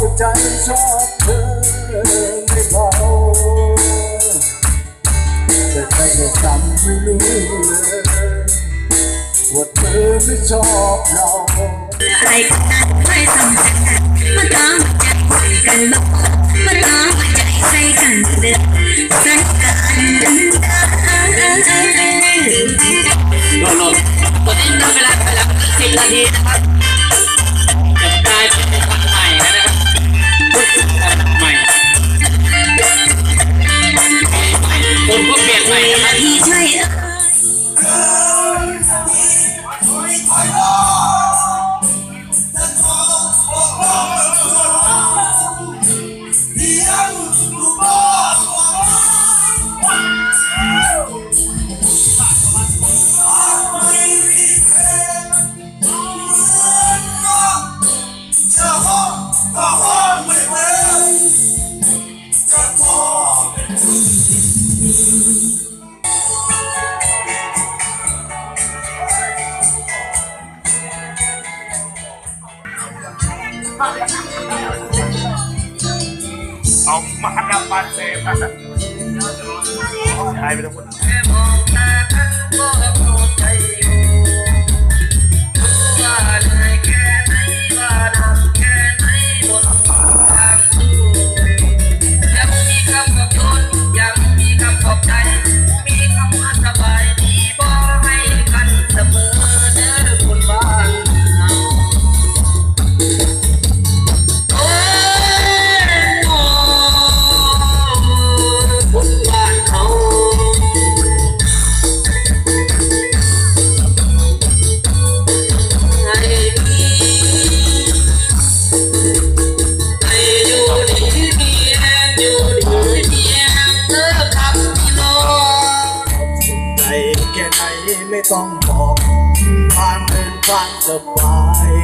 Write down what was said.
ก็ใจชอบเธอไม่เบาแต่ใธอก็จำไม่รู้เลยว่าเธอไม่ชอบเราใครใครทำกันมาตามกันกันมามาตามใจใส่กันเด็ดใส่กันโน่นตอนนี้เวลาเวลาเรานาทีนะครับ Yeah. เอามาดับบันเซมใช่ไปทั้งหม ไม่ต้องบอกผ่านเดินทานสบาย